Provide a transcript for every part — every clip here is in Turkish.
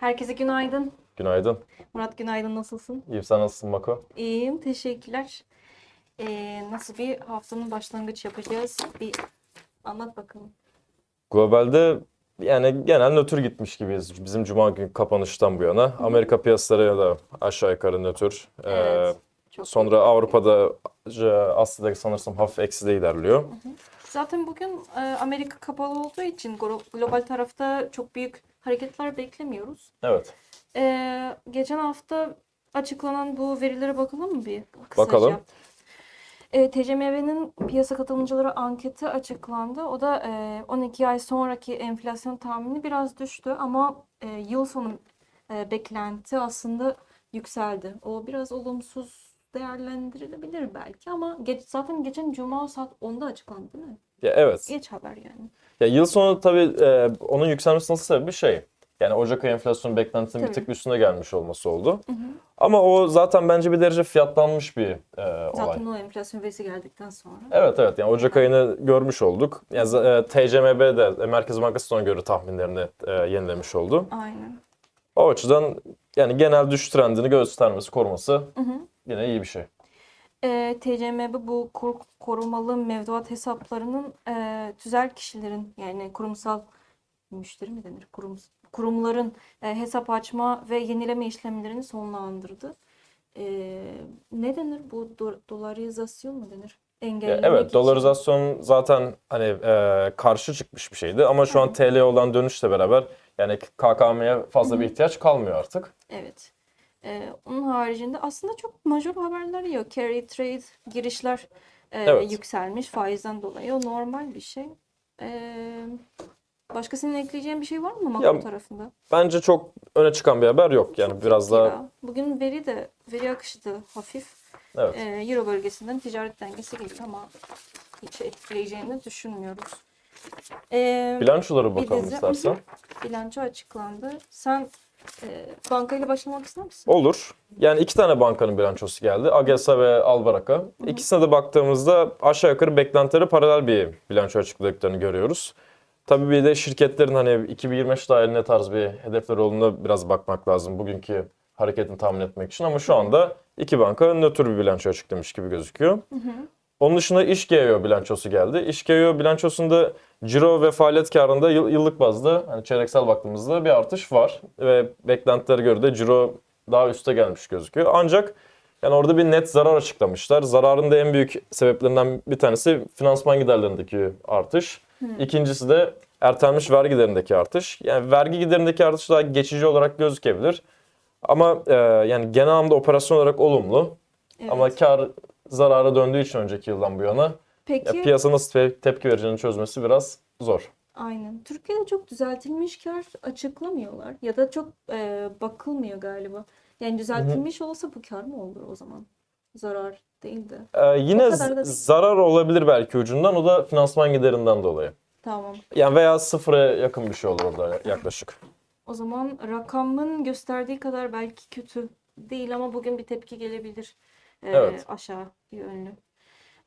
Herkese günaydın. Günaydın. Murat günaydın nasılsın? İyiyim sen nasılsın Mako? İyiyim teşekkürler. Ee, nasıl bir haftanın başlangıç yapacağız? Bir anlat bakalım. Globalde yani genel nötr gitmiş gibiyiz bizim cuma günü kapanıştan bu yana. Amerika piyasaları ya da aşağı yukarı nötr. Ee, Evet, Çok sonra Avrupa'da e, aslında sanırsam hafif ekside ilerliyor. Zaten bugün e, Amerika kapalı olduğu için glo- global tarafta çok büyük hareketler beklemiyoruz. Evet. Ee, geçen hafta açıklanan bu verilere bakalım mı bir kısaca? Bakalım. Ee, TCMB'nin piyasa katılımcıları anketi açıklandı. O da e, 12 ay sonraki enflasyon tahmini biraz düştü ama e, yıl sonu e, beklenti aslında yükseldi. O biraz olumsuz değerlendirilebilir belki ama geç, zaten geçen cuma saat 10'da açıklandı değil mi? Ya evet. Geç haber yani. Ya yıl sonu tabii e, onun yükselmesinin sebebi şey. Yani Ocak ayı enflasyon beklentisinin bir Tabii. tık üstüne gelmiş olması oldu. Ama o zaten bence bir derece fiyatlanmış bir e, olay. Zaten o enflasyon verisi geldikten sonra. Evet evet yani Ocak ayını görmüş olduk. Yani, z- e, TCMB de e, Merkez Bankası ona göre tahminlerini e, yenilemiş oldu. Aynen. O açıdan yani genel düşüş trendini göstermesi, koruması Hı hı. yine iyi bir şey. E, TCMB bu kur- korumalı mevduat hesaplarının e, tüzel kişilerin yani kurumsal müşteri mi denir? Kurum, kurumların e, hesap açma ve yenileme işlemlerini sonlandırdı. E, ne denir? Bu do- dolarizasyon mu denir? Engellemek evet için. dolarizasyon zaten hani e, karşı çıkmış bir şeydi ama şu an TL olan dönüşle beraber yani KKM'ye fazla bir ihtiyaç kalmıyor artık. Evet. Ee, onun haricinde aslında çok major haberler yok. Carry trade girişler e, Evet. yükselmiş faizden dolayı. O normal bir şey. Ee, başka senin ekleyeceğin bir şey var mı makro Ya- tarafında? Bence çok öne çıkan bir haber yok yani biraz daha Ya, bugün veri de veri akışı da hafif. evet. Ee, Euro bölgesinden ticaret dengesi geliyor ama hiç etkileyeceğini düşünmüyoruz. Ee, Bilançolara bakalım dizi- istersen. bilanço açıklandı. Sen e, bankayla başlamak ister misin? Olur. Yani iki tane bankanın bilançosu geldi. AGESA ve Albaraka. İkisine de baktığımızda aşağı yukarı beklentilere paralel bir bilanço açıkladıklarını görüyoruz. Tabii bir de şirketlerin hani 2025 dair ne tarz bir hedefleri olduğuna biraz bakmak lazım bugünkü hareketini tahmin etmek için. Ama şu anda iki banka nötr bir bilanço açıklamış gibi gözüküyor. Onun dışında İşgeo bilançosu geldi. İşgeo bilançosunda ciro ve faaliyet karında yıl- yıllık bazda hani çeyreksel baktığımızda bir artış var. Ve beklentilere göre de ciro daha üste gelmiş gözüküyor. Ancak yani orada bir net zarar açıklamışlar. Zararın da en büyük sebeplerinden bir tanesi finansman giderlerindeki artış. İkincisi de ertelenmiş vergi giderindeki artış. Yani vergi giderindeki artış daha geçici olarak gözükebilir. Ama e, yani genel anlamda operasyon olarak olumlu. Evet. Ama kar zarara döndüğü için önceki yıldan bu yana ya Peki piyasa nasıl te- tepki vereceğini çözmesi biraz zor. Aynen. Türkiye'de çok düzeltilmiş kar açıklamıyorlar ya da çok e, bakılmıyor galiba. Yani düzeltilmiş olsa bu kar mı olur o zaman? Zarar değil de. Ee, yine O kadar da değil. zarar olabilir belki ucundan o da finansman giderinden dolayı. Tamam. Yani veya sıfıra yakın bir şey olur orada yaklaşık. O zaman rakamın gösterdiği kadar belki kötü değil ama bugün bir tepki gelebilir e, Evet. aşağı yönlü.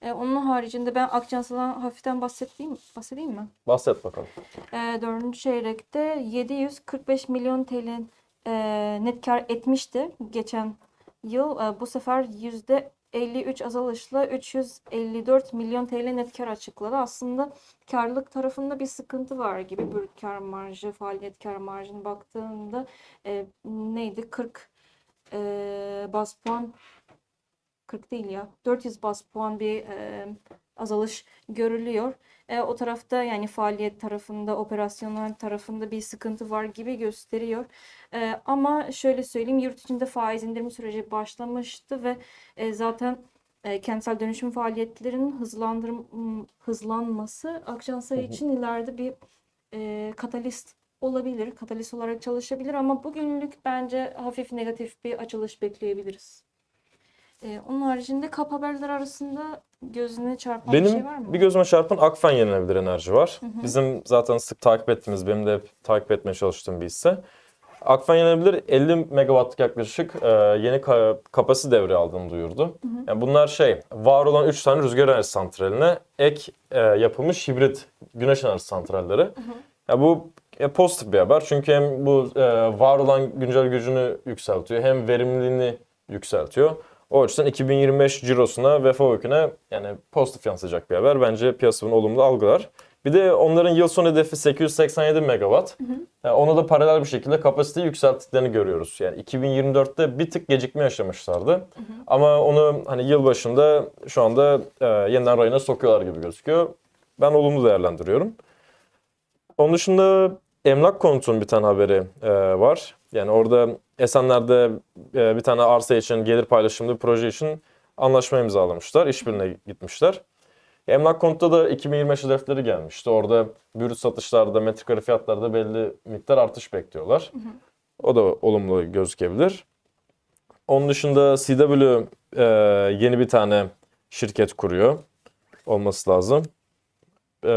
E, onun haricinde ben Akçansa'dan hafiften bahsedeyim, bahsedeyim mi? Bahset bakalım. E, dördüncü çeyrekte 745 milyon TL e, net kar etmişti geçen yıl. E, bu sefer yüzde 53 azalışla 354 milyon TL net kar açıkladı. Aslında karlılık tarafında bir sıkıntı var gibi. Brüt kar marjı, faaliyet kar marjına baktığında e, neydi? 40 e, bas puan 40 değil ya. 400 bas puan bir e, azalış görülüyor. E, o tarafta yani faaliyet tarafında, operasyonel tarafında bir sıkıntı var gibi gösteriyor. E, ama şöyle söyleyeyim, yurt içinde faiz indirimi süreci başlamıştı ve e, zaten e, kentsel dönüşüm faaliyetlerinin hızlandırım, hızlanması Akçansay için ileride bir e, katalist olabilir, katalist olarak çalışabilir ama bugünlük bence hafif negatif bir açılış bekleyebiliriz. E, onun haricinde kap haberler arasında gözüne çarpan bir Benim şey var mı? bir gözüme çarpan Akfen yenilebilir enerji var. Bizim zaten sık takip ettiğimiz, benim de hep takip etmeye çalıştığım bir hisse. Akfen yenilebilir 50 megawattlık yaklaşık e, yeni ka- kapasite devre aldığını duyurdu. Yani bunlar şey, var olan 3 tane rüzgar enerji santraline ek e, yapılmış hibrit güneş enerji santralleri. Ya bu e, pozitif bir haber. Çünkü hem bu e, var olan güncel gücünü yükseltiyor hem verimliliğini yükseltiyor. O açıdan 2025 cirosuna ve FOVÖK'üne yani pozitif yansıyacak bir haber. Bence piyasa bunu olumlu algılar. Bir de onların yıl sonu hedefi 887 megawatt. Yani ona da paralel bir şekilde kapasiteyi yükselttiklerini görüyoruz. Yani 2024'te bir tık gecikme yaşamışlardı. Ama onu hani yıl başında şu anda e, yeniden rayına sokuyorlar gibi gözüküyor. Ben olumlu değerlendiriyorum. Onun dışında emlak konutunun bir tane haberi e, var. Yani orada Esenler'de e, bir tane arsa için gelir paylaşımlı bir proje için anlaşma imzalamışlar. İşbirliğine gitmişler. Emlak konutta da 2025 hedefleri gelmişti. Orada bürüt satışlarda, metrekare fiyatlarda belli miktar artış bekliyorlar. O da olumlu gözükebilir. Onun dışında CW e, yeni bir tane şirket kuruyor. Olması lazım. E,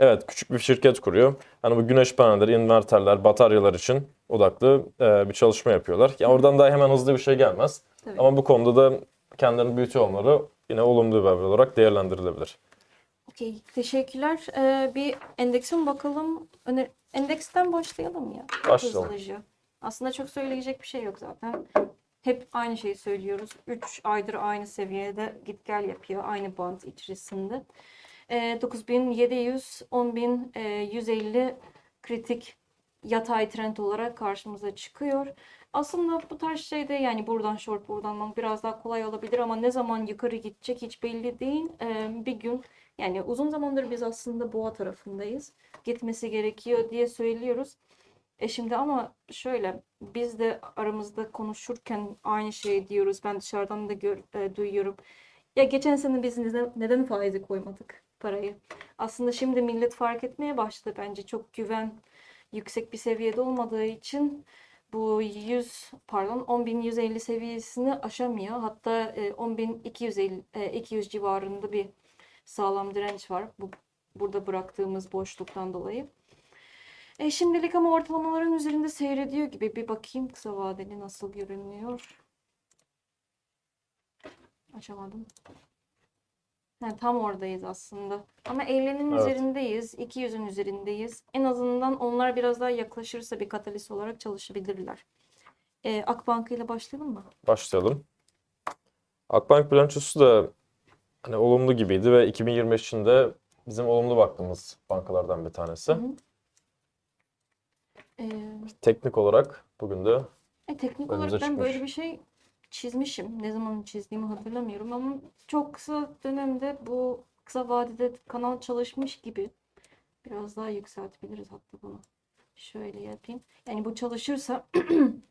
evet, küçük bir şirket kuruyor. Hani bu güneş panelleri, inverterler, bataryalar için odaklı e, bir çalışma yapıyorlar. Yani oradan da hemen hızlı bir şey gelmez. Tabii. Ama bu konuda da kendilerini büyütüyor olmaları yine olumlu bir haber olarak değerlendirilebilir. Okey, teşekkürler. Ee, bir endekse mi bakalım? Öner Endeksten başlayalım ya. Başlayalım. Hızlıca. Aslında çok söyleyecek bir şey yok zaten. Hep aynı şeyi söylüyoruz. 3 aydır aynı seviyede git gel yapıyor. Aynı band içerisinde. Ee, 9700, 10150 kritik yatay trend olarak karşımıza çıkıyor. Aslında bu tarz şeyde yani buradan short buradan long biraz daha kolay olabilir ama ne zaman yukarı gidecek hiç belli değil. Ee, bir gün yani uzun zamandır biz aslında boğa tarafındayız. Gitmesi gerekiyor diye söylüyoruz. E şimdi ama şöyle biz de aramızda konuşurken aynı şeyi diyoruz. Ben dışarıdan da gör, e, duyuyorum. Ya geçen sene biz neden, neden faize koymadık parayı? Aslında şimdi millet fark etmeye başladı bence. Çok güven yüksek bir seviyede olmadığı için bu 100 pardon 10.150 seviyesini aşamıyor. Hatta e, 10.250 e, 200 civarında bir sağlam direnç var. Bu burada bıraktığımız boşluktan dolayı. E, şimdilik ama ortalamaların üzerinde seyrediyor gibi. Bir bakayım kısa vadeli nasıl görünüyor. Açamadım. Ha, tam oradayız aslında. Ama 50'nin Evet. üzerindeyiz. 200'ün üzerindeyiz. En azından onlar biraz daha yaklaşırsa bir katalist olarak çalışabilirler. E, Akbank ile başlayalım mı? Başlayalım. Akbank bilançosu da hani olumlu gibiydi ve 2025 için de bizim olumlu baktığımız bankalardan bir tanesi. Hı hı. E, Teknik olarak bugün de E, teknik Önümüze olarak ben böyle çıkmış. bir şey çizmişim. Ne zaman çizdiğimi hatırlamıyorum ama çok kısa dönemde bu kısa vadede kanal çalışmış gibi. Biraz daha yükseltebiliriz hatta bunu. Şöyle yapayım. Yani bu çalışırsa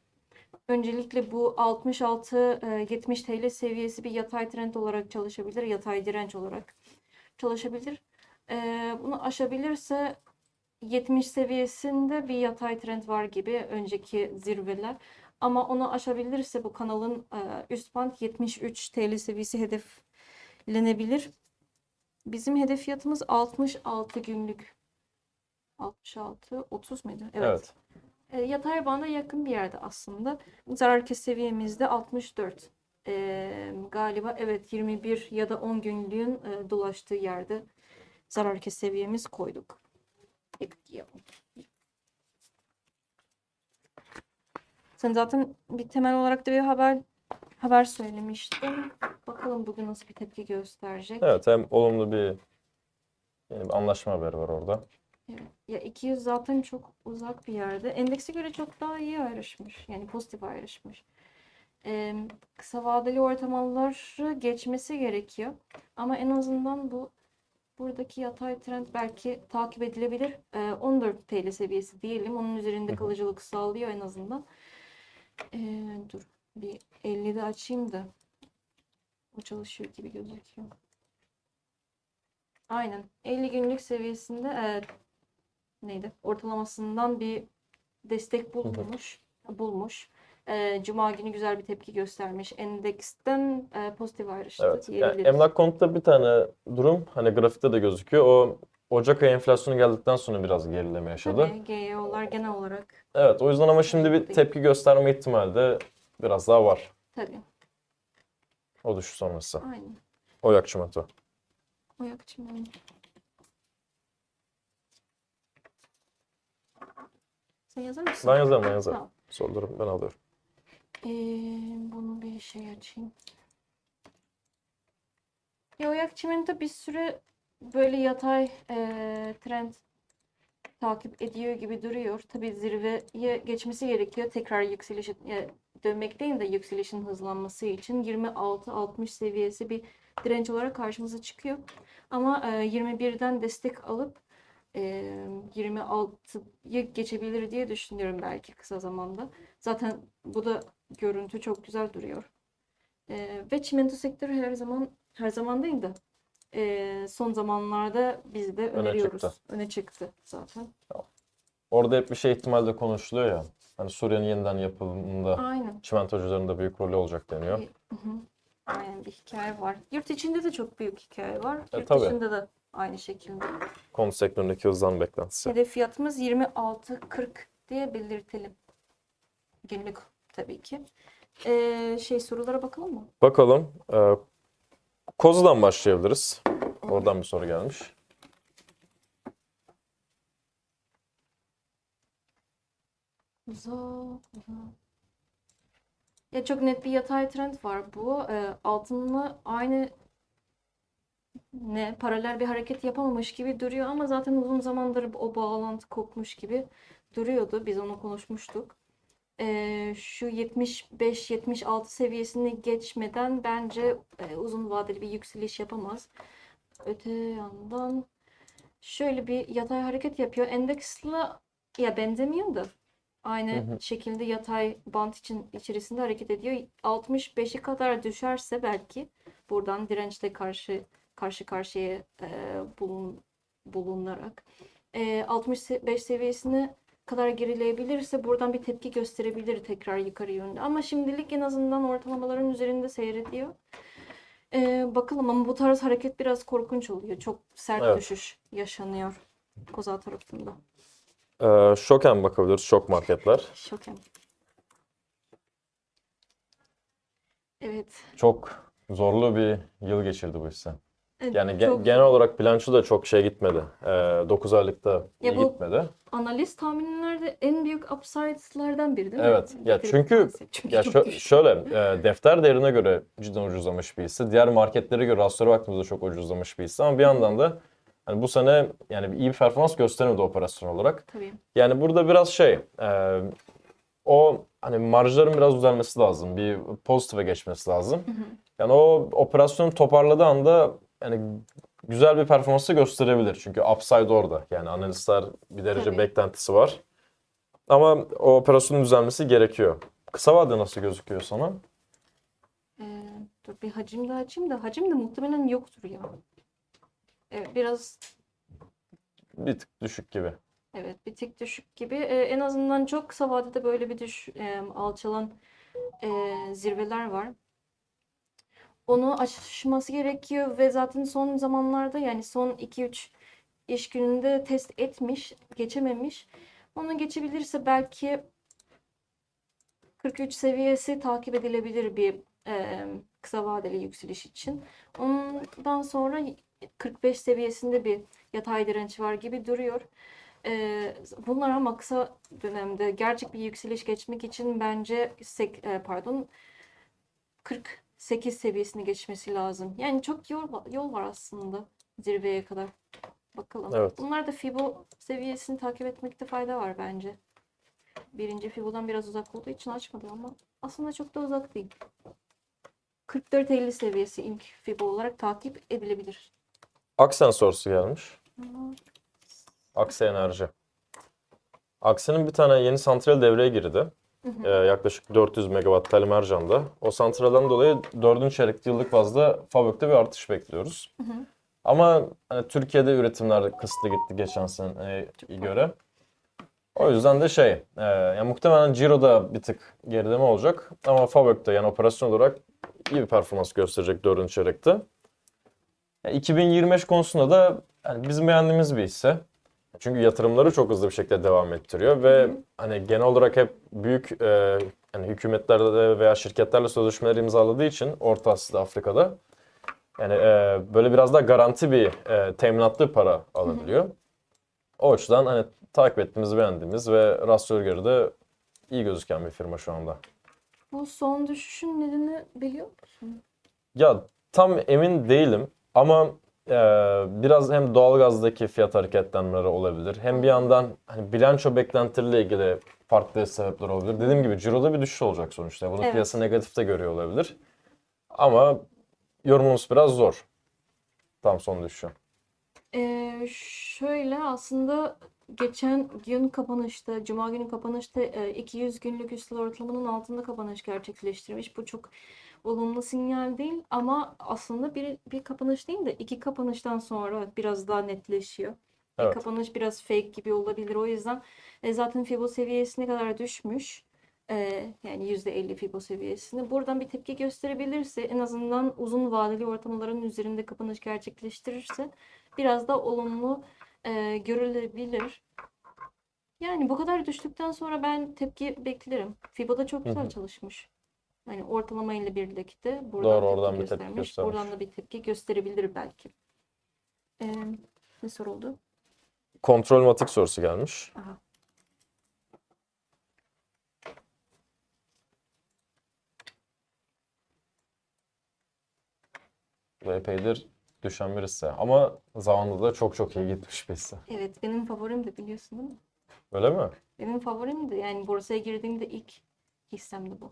öncelikle bu 66-70 TL seviyesi bir yatay trend olarak çalışabilir. Yatay direnç olarak çalışabilir. E, bunu aşabilirse 70 seviyesinde bir yatay trend var gibi önceki zirveler. Ama onu aşabilirse bu kanalın e, üst band 73 TL seviyesi hedeflenebilir. Bizim hedef fiyatımız 66 günlük. 66, 30 muydu? Evet. evet. E, yatay banda yakın bir yerde aslında. Zarar kes seviyemizde 64. E, galiba evet 21 ya da 10 günlüğün e, dolaştığı yerde zarar kes seviyemiz koyduk. Ekliyorum. Sen zaten bir temel olarak da bir haber haber söylemiştin. Bakalım bugün nasıl bir tepki gösterecek. Evet hem olumlu bir, yani bir anlaşma haberi var orada. Evet. Ya 200 zaten çok uzak bir yerde. Endekse göre çok daha iyi ayrışmış. Yani pozitif ayrışmış. Ee, kısa vadeli ortalamaları geçmesi gerekiyor. Ama en azından bu buradaki yatay trend belki takip edilebilir. Ee, 14 TL seviyesi diyelim. Onun üzerinde kalıcılık sağlıyor en azından. Ee, dur bir 50'de açayım da o çalışıyor gibi gözüküyor. Aynen. 50 günlük seviyesinde e, neydi? Ortalamasından bir destek bulmuş. Bulmuş. E, Cuma günü güzel bir tepki göstermiş. Endeksten e, pozitif ayrıştı Evet. Yani emlak konutta bir tane durum hani grafikte de gözüküyor. O Ocak ayı enflasyonu geldikten sonra biraz gerileme yaşadı. Tabii GEO'lar genel olarak Evet o yüzden ama şimdi bir tepki gösterme ihtimali de biraz daha var. tabii. O düşüş sonrası. Aynen. Oyak çimento. O yakışım Sen yazar mısın? Ben yazarım ben yazarım. Tamam. Soruları ben alıyorum. Ee, bunu bir şey açayım. Yoyak çimento bir süre böyle yatay eee, trend takip ediyor gibi duruyor. Tabii zirveye geçmesi gerekiyor. Tekrar yükselişe e, dönmek değil de yükselişin hızlanması için 26-60 seviyesi bir direnç olarak karşımıza çıkıyor. Ama e, 21'den destek alıp e, 26'yı geçebilir diye düşünüyorum belki kısa zamanda. Zaten bu da görüntü çok güzel duruyor. E, ve çimento sektörü her zaman her zaman değil de e, son zamanlarda biz de Öne öneriyoruz. çıktı. Öne çıktı zaten. Orada hep bir şey ihtimalde konuşuluyor ya. Hani Suriye'nin yeniden yapılımında Aynen. çimentocuların da büyük rolü olacak deniyor. Bir, hı hı. Aynen bir hikaye var. Yurt içinde de çok büyük hikaye var. E, Yurt tabii. dışında da aynı şekilde. Konut sektöründeki hızlan beklentisi. Hedef fiyatımız 26.40 diye belirtelim. Günlük tabii ki. Ee, şey sorulara bakalım mı? Bakalım. E, Kozlu'dan başlayabiliriz. Oradan bir soru gelmiş. Uzak. Ya çok net bir yatay trend var bu. Ee, altınla aynı ne paralel bir hareket yapamamış gibi duruyor ama zaten uzun zamandır o bağlantı kopmuş gibi duruyordu. Biz onu konuşmuştuk. Ee, şu 75-76 seviyesini geçmeden bence e, uzun vadeli bir yükseliş yapamaz. Öte yandan şöyle bir yatay hareket yapıyor. Endeksle ya benzemiyor da aynı Hı hı. şekilde yatay bant için içerisinde hareket ediyor. 65'i kadar düşerse belki buradan dirençle karşı karşı karşıya e, bulun, bulunarak e, 65 seviyesine kadar gerileyebilirse buradan bir tepki gösterebilir tekrar yukarı yönde. Ama şimdilik en azından ortalamaların üzerinde seyrediyor. E, bakalım ama bu tarz hareket biraz korkunç oluyor. Çok sert Evet. düşüş yaşanıyor Koza tarafında. E, Şoken bakabiliriz. Şok marketler. Şoken. Evet. Çok zorlu bir yıl geçirdi bu hisse. Evet, Yani ge- çok genel olarak bilanço da çok şey gitmedi. E, 9 aylıkta Ya iyi bu- gitmedi. analiz tahminlerde en büyük upside'lardan biri değil mi? Evet. Ya çünkü. Çünkü Ya şö- şöyle e, defter değerine göre cidden ucuzlamış bir hisse. Diğer marketlere göre aslında baktığımızda çok ucuzlamış bir hisse ama bir yandan da hani bu sene yani iyi bir performans gösteremedi operasyon olarak. Tabii. Yani burada biraz şey e, o hani marjların biraz düzelmesi lazım. Bir pozitife geçmesi lazım. Yani o operasyonu toparladığı anda yani güzel bir performansı gösterebilir. Çünkü upside orada. Yani analistler bir derece Tabii. beklentisi var. Ama o operasyonun düzelmesi gerekiyor. Kısa vadede nasıl gözüküyor sana? Ee, dur bir hacim de açayım da hacim de muhtemelen yoktur ya. Evet biraz Bir tık düşük gibi. evet bir tık düşük gibi. Ee, en azından çok kısa vadede böyle bir düş e, alçalan e, zirveler var. Onu aşması gerekiyor ve zaten son zamanlarda yani son 2-3 iş gününde test etmiş, geçememiş. Onu geçebilirse belki 43 seviyesi takip edilebilir bir e, kısa vadeli yükseliş için. Ondan sonra 45 seviyesinde bir yatay direnç var gibi duruyor. E, bunlar ama kısa dönemde gerçek bir yükseliş geçmek için bence sek, e, pardon 48 seviyesini geçmesi lazım. Yani çok yol, yol var aslında zirveye kadar. Bakalım. Evet. Bunlar da Fibo seviyesini takip etmekte fayda var bence. Birinci Fibo'dan biraz uzak olduğu için açmadım ama aslında çok da uzak değil. 44-50 seviyesi ilk Fibo olarak takip edilebilir. Aksen sorusu gelmiş. Aksi Enerji. Aksi'nin bir tane yeni santral devreye girdi. Ee, yaklaşık 400 megawatt Talimercan'da. O santralden dolayı 4. çeyrek yıllık bazda Fabök'te bir artış bekliyoruz. Ama hani Türkiye'de üretimler kısıtlı gitti geçen seneye göre. O yüzden de şey, e, yani muhtemelen Ciro'da bir tık gerileme olacak. Ama Fabök'te yani operasyon olarak iyi bir performans gösterecek 4. çeyrekte. Yani 2025 konusunda da yani bizim beğendiğimiz bir hisse. Çünkü yatırımları çok hızlı bir şekilde devam ettiriyor ve hani genel olarak hep büyük e, hani hükümetlerle veya şirketlerle sözleşmeler imzaladığı için Orta Asya'da, Afrika'da yani e, böyle biraz daha garanti bir e, teminatlı para alabiliyor. O açıdan hani takip ettiğimiz, beğendiğimiz ve göre de iyi gözüken bir firma şu anda. Bu son düşüşün nedeni biliyor musun? Ya tam emin değilim ama e, biraz hem doğalgazdaki fiyat hareketlenmeleri olabilir. Hem bir yandan hani bilanço beklentileriyle ilgili farklı sebepler olabilir. Dediğim gibi ciroda bir düşüş olacak sonuçta. Bunu Evet. piyasa negatifte görüyor olabilir. Ama yorumumuz biraz zor. Tam son düşüşü. Ee, şöyle aslında geçen gün kapanışta, Cuma günü kapanışta e, 200 günlük üstel ortalamanın altında kapanış gerçekleştirmiş. Bu çok olumlu sinyal değil ama aslında bir, bir kapanış değil de iki kapanıştan sonra biraz daha netleşiyor. Bir Evet. kapanış biraz fake gibi olabilir. O yüzden e, zaten Fibo seviyesine kadar düşmüş. E, yani %50 Fibo seviyesine. Buradan bir tepki gösterebilirse en azından uzun vadeli ortalamaların üzerinde kapanış gerçekleştirirse biraz da olumlu e, görülebilir. Yani bu kadar düştükten sonra ben tepki beklerim. Fibo'da çok güzel hı. çalışmış. Yani ortalama ile birlikte Doğru, buradan oradan tepki bir tepki göstermiş. Buradan da bir tepki gösterebilir belki. E, ne soruldu? Kontrol matik sorusu gelmiş. Aha. Epeydir düşen bir hisse. Ama zamanında da çok çok iyi gitmiş bir hisse. Evet benim favorim de biliyorsun değil mi? Öyle mi? Benim favorim de yani borsaya girdiğimde ilk hissemdi bu.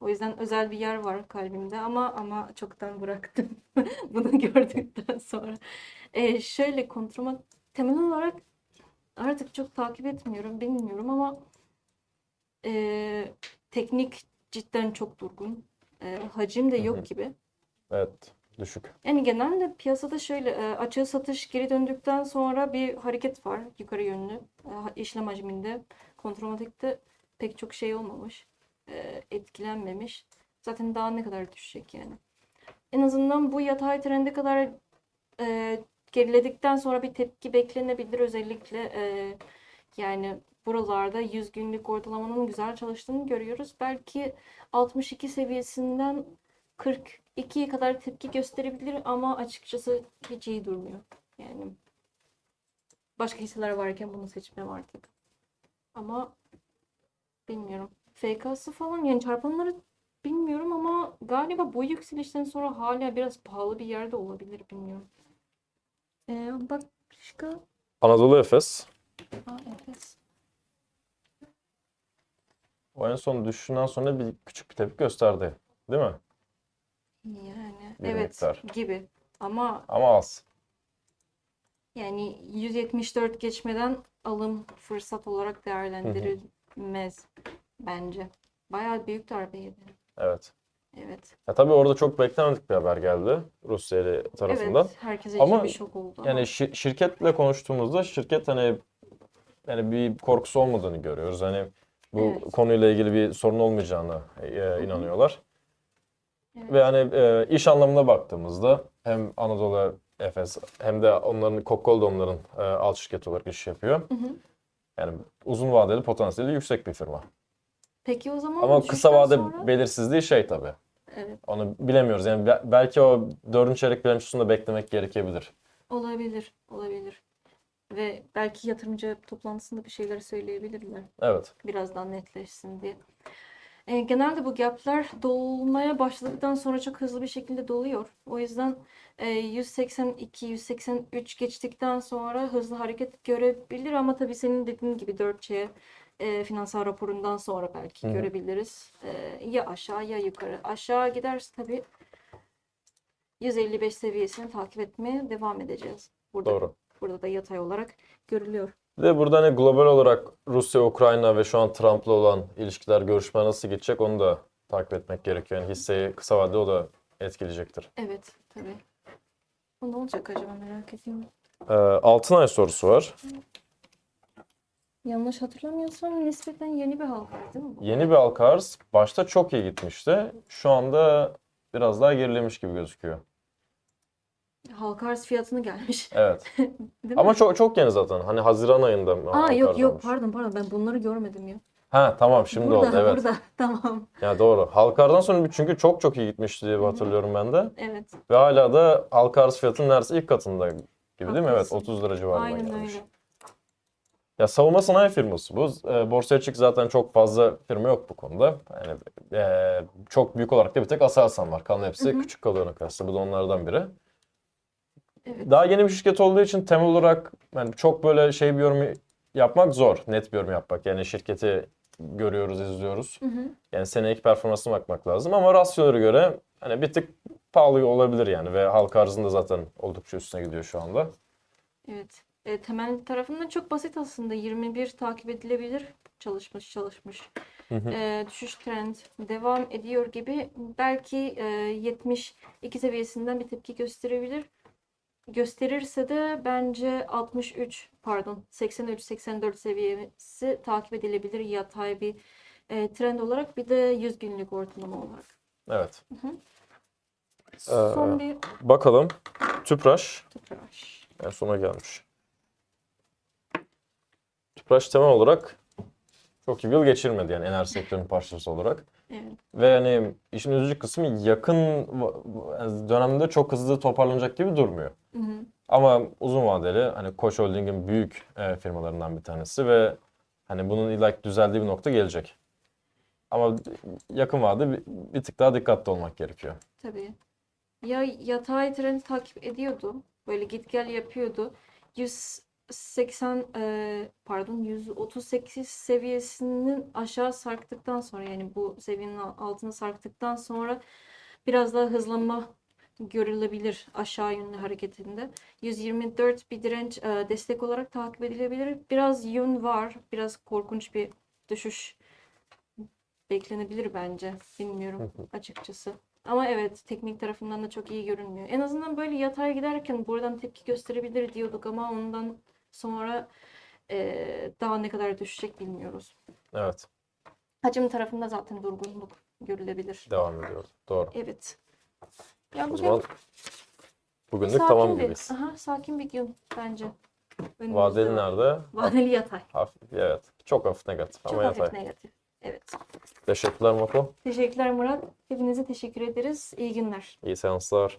O yüzden özel bir yer var kalbimde ama ama çoktan bıraktım bunu gördükten sonra. Ee, şöyle kontrol temel olarak artık çok takip etmiyorum bilmiyorum ama e, teknik cidden çok durgun. E, hacim de yok gibi. Evet. Düşük. Yani genelde piyasada şöyle e, açığı satış geri döndükten sonra bir hareket var yukarı yönlü E, işlem hacminde. Kontrolmatikte pek çok şey olmamış. e, Etkilenmemiş. Zaten daha ne kadar düşecek yani. En azından bu yatay trende kadar geriledikten sonra bir tepki beklenebilir. Özellikle yani buralarda 100 günlük ortalamanın güzel çalıştığını görüyoruz. Belki 62 seviyesinden 42'ye kadar tepki gösterebilir ama açıkçası hiç iyi durmuyor. Yani başka hisseler varken bunu seçmem artık. Ama bilmiyorum. FK'sı falan yani çarpanları bilmiyorum ama galiba bu yükselişten sonra hala biraz pahalı bir yerde olabilir bilmiyorum. Ee, bak başka. Anadolu Efes. Aa, evet. O en son düşüşünden sonra bir küçük bir tepki gösterdi. Değil mi? Yani Bir evet miktar. gibi. Ama Ama az. Yani 174 geçmeden alım fırsat olarak değerlendirilmez bence. Bayağı büyük darbe yedi. Evet. Evet. Ya tabii orada çok beklenmedik bir haber geldi Rusya ile tarafından. Evet, herkese Ama bir şok oldu ama. Yani şi- şirketle konuştuğumuzda şirket hani yani bir korkusu olmadığını görüyoruz. Hani bu Evet. konuyla ilgili bir sorun olmayacağını e, inanıyorlar. Evet. Ve hani e, iş anlamına baktığımızda hem Anadolu Efes hem de onların Coca-Cola da onların e, alt şirketi olarak iş yapıyor. Hı hı. Yani uzun vadeli potansiyeli yüksek bir firma. Peki o zaman Ama kısa vade sonra- belirsizliği şey tabii. Evet, Onu bilemiyoruz. Yani be- belki o dördüncü çeyrek bilançosunda beklemek gerekebilir. olabilir, olabilir. Ve belki yatırımcı toplantısında bir şeyler söyleyebilirler. Evet. Biraz daha netleşsin diye. E, genelde bu gap'ler dolmaya başladıktan sonra çok hızlı bir şekilde doluyor. O yüzden e, 182, 183 geçtikten sonra hızlı hareket görebilir ama tabii senin dediğin gibi 4C e, finansal raporundan sonra belki hı. görebiliriz. E, ya aşağı ya yukarı. Aşağı giderse tabii 155 seviyesini takip etmeye devam edeceğiz. Burada, Doğru. burada da yatay olarak görülüyor. Bir de burada hani global olarak Rusya, Ukrayna ve şu an Trump'la olan ilişkiler, görüşmeler nasıl gidecek onu da takip etmek gerekiyor. Yani hisseyi kısa vadede o da etkileyecektir. Evet, tabii. O ne olacak acaba merak ediyorum. Ee, Altınay sorusu var. Yanlış hatırlamıyorsam nispeten yeni bir halka değil mi bu? Yeni bir halka arz başta çok iyi gitmişti. Şu anda biraz daha gerilemiş gibi gözüküyor. Halka arz fiyatını gelmiş. Evet. Ama çok çok yeni zaten. Hani Haziran ayında Aa halka yok yok olmuş. pardon pardon ben bunları görmedim ya. Ha tamam şimdi burada oldu evet. burada tamam. Ya doğru. Halka arzdan sonra bir- çünkü çok çok iyi gitmişti diye hatırlıyorum ben de. Evet Ve hala da halka arz fiyatının neredeyse ilk katında gibi değil mi? Evet Haklısın. 30 lira civarında aynen gelmiş. öyle. Ya savunma sanayi firması bu. E, borsaya çık zaten çok fazla firma yok bu konuda. Yani e, çok büyük olarak da bir tek Aselsan var. Kalan hepsi küçük kalıyor kıyasla. Bu da onlardan biri. Evet. Daha yeni bir şirket olduğu için temel olarak yani çok böyle şey bir yorum yapmak zor. Net bir yorum yapmak. Yani şirketi görüyoruz, izliyoruz. Hı hı. Yani senelik performansına bakmak lazım ama rasyolara göre hani bir tık pahalı olabilir yani ve halka arzında zaten oldukça üstüne gidiyor şu anda. Evet. E, temel tarafından çok basit aslında. 21 takip edilebilir. Çalışmış çalışmış. E, düşüş trend devam ediyor gibi. Belki e, 72 seviyesinden bir tepki gösterebilir. Gösterirse de bence 63 pardon 83-84 seviyesi takip edilebilir yatay bir e, trend olarak bir de 100 günlük ortalama olarak. Evet. Son Ee, bir Bakalım. Tüpraş tıpraş. en sona gelmiş. Tüpraş temel olarak çok iyi bir yıl geçirmedi yani enerji sektörünün parçası olarak. Evet. Ve hani işin üzücü kısmı yakın dönemde çok hızlı toparlanacak gibi durmuyor. Hı hı. Ama uzun vadeli hani Koç Holding'in büyük e, firmalarından bir tanesi ve hani bunun illa düzeldiği bir nokta gelecek. Ama yakın vadede bir, bir tık daha dikkatli olmak gerekiyor. Tabii. Ya yatay trendi takip ediyordu. Böyle git gel yapıyordu. 180 e, pardon 138 seviyesinin aşağı sarktıktan sonra yani bu seviyenin al- altına sarktıktan sonra biraz daha hızlanma görülebilir aşağı yönlü hareketinde. 124 bir direnç e, destek olarak takip edilebilir. Biraz yön var. Biraz korkunç bir düşüş beklenebilir bence. Bilmiyorum açıkçası. Ama evet teknik tarafından da çok iyi görünmüyor. En azından böyle yatay giderken buradan tepki gösterebilir diyorduk ama ondan sonra eee, daha ne kadar düşecek bilmiyoruz. Evet, Hacim tarafında zaten durgunluk görülebilir. devam ediyor. Doğru. Evet. Ya O bugün zaman bugünlük sakin tamam bir, gibiyiz. aha, sakin bir gün bence. Önümüzde Vadeli nerede? Vadeli yatay. Hafif, evet. Çok hafif negatif Çok ama hafif yatay. negatif. Evet. Teşekkürler Mako. Teşekkürler Murat. Hepinize teşekkür ederiz. İyi günler. İyi seanslar.